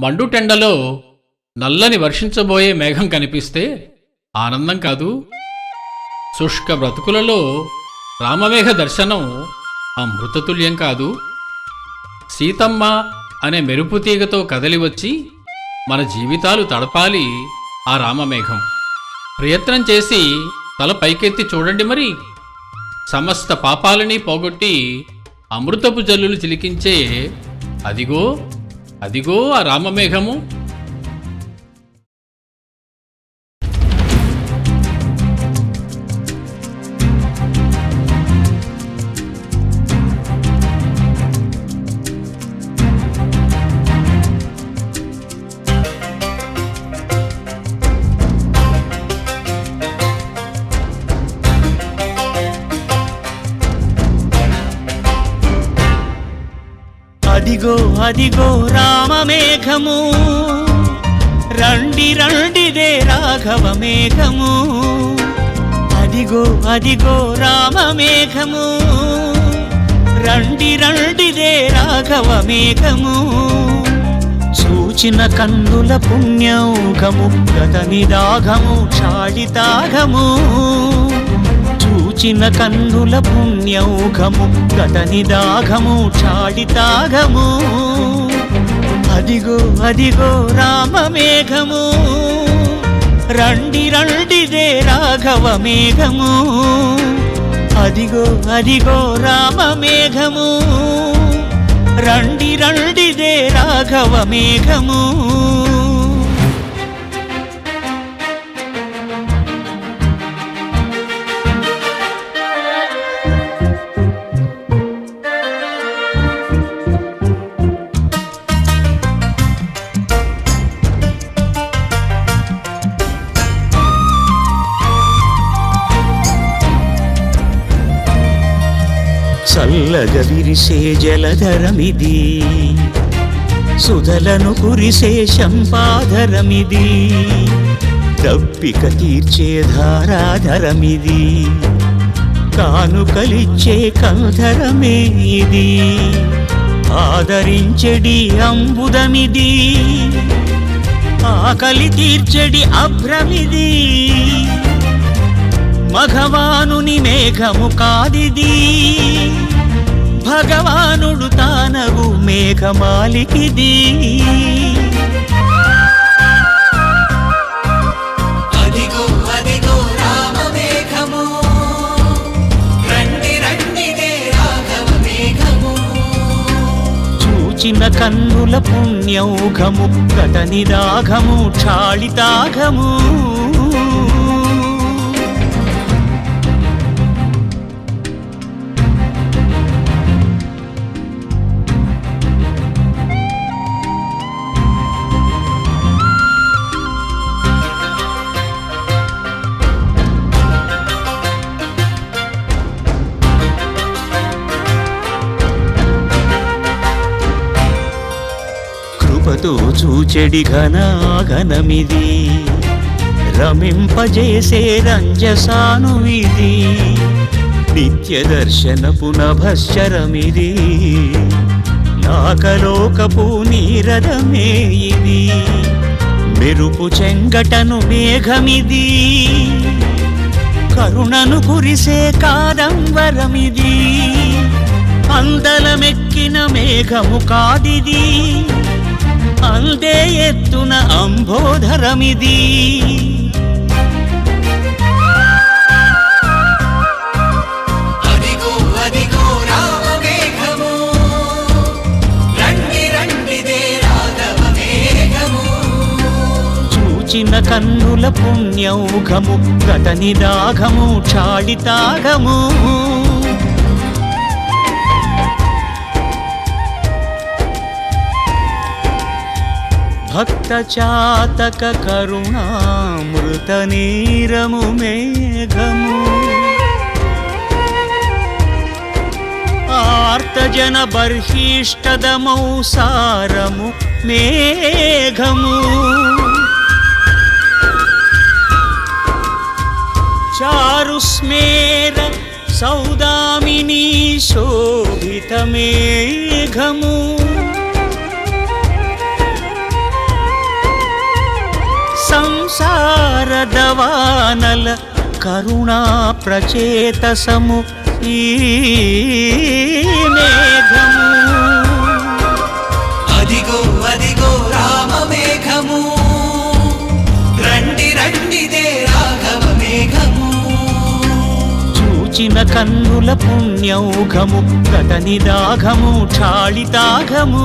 మండుటెండలో నల్లని వర్షించబోయే మేఘం కనిపిస్తే ఆనందం కాదు. శుష్క బ్రతుకులలో రామమేఘ దర్శనం అమృతతుల్యం కాదు. సీతమ్మ అనే మెరుపు తీగతో కదలి వచ్చి మన జీవితాలు తడపాలి ఆ రామమేఘం. ప్రయత్నం చేసి తల పైకెత్తి చూడండి మరి. సమస్త పాపాలని పోగొట్టి అమృతపు జల్లులు చిలికించే అదిగో అదిగో ఆ రామమేఘము. అదిగో అదిగో రామమేఘము. రండి రండిదే రాఘవ మేఘము అదిగో అదిగో రామమేఘము. రండి రండిదే రాఘవ మేఘము సూచిన కన్నుల పుణ్యౌఘము గత నిదాఘము క్షాళితాఘము చూచిన కన్నుల పుణ్యౌఘము గత నిదాఘము తాగము అదిగో అదిగో రామమేఘము రండి రండిదే రాఘవ మేఘము అదిగో అదిగో రామమేఘము రండి రండిదే రాఘవ మేఘము చల్లగ విరిసే జలధరమిది. సుధలను కురిసే శంపాధరమిది. దప్పిక తీర్చే ధారాధరమిది. కానుకలిచ్చే కంధరమే ఇది ఆదరించెడి అంబుదమిది. ఆకలి తీర్చెడి అభ్రమిది. మఘవానుని మేఘము కాదిది. భగవానుడు తానగు మేఘమాలికిది. అదిగో చూచిన కన్నుల పుణ్యౌఘము గత నిదాఘము క్షాళితాఘము. కృపతో చూచెడి ఘనాఘనమిది. రమింపజేసే రంజసాను ఇది నిత్య దర్శనపు నభశ్చరమిది. నాకలోకపు నీరదమే ఇది. మెరుపు చెంగటను మేఘమిది. కరుణను కురిసే కాదంబరమిది. అందలమెక్కిన మేఘము కాదిది. అందే ఎత్తున అంబోధరమిది. చూచిన కన్నుల పుణ్యౌఘము గత నిదాఘము క్షాళితాఘము చాతక కరుణామృత నీరము మేఘము. ఆర్తజన బర్హిష్టదమౌ సారము మేఘము. చారుస్మేర సౌదామిని శోభితమేఘము సంసారదవానల కరుణా ప్రచేతసము ఈ మేఘము. అదిగో అదిగో రామమేఘము. రండి రండిదే రాఘవ మేఘము చూచిన కన్నుల పుణ్యౌఘము క్షాళితాఘము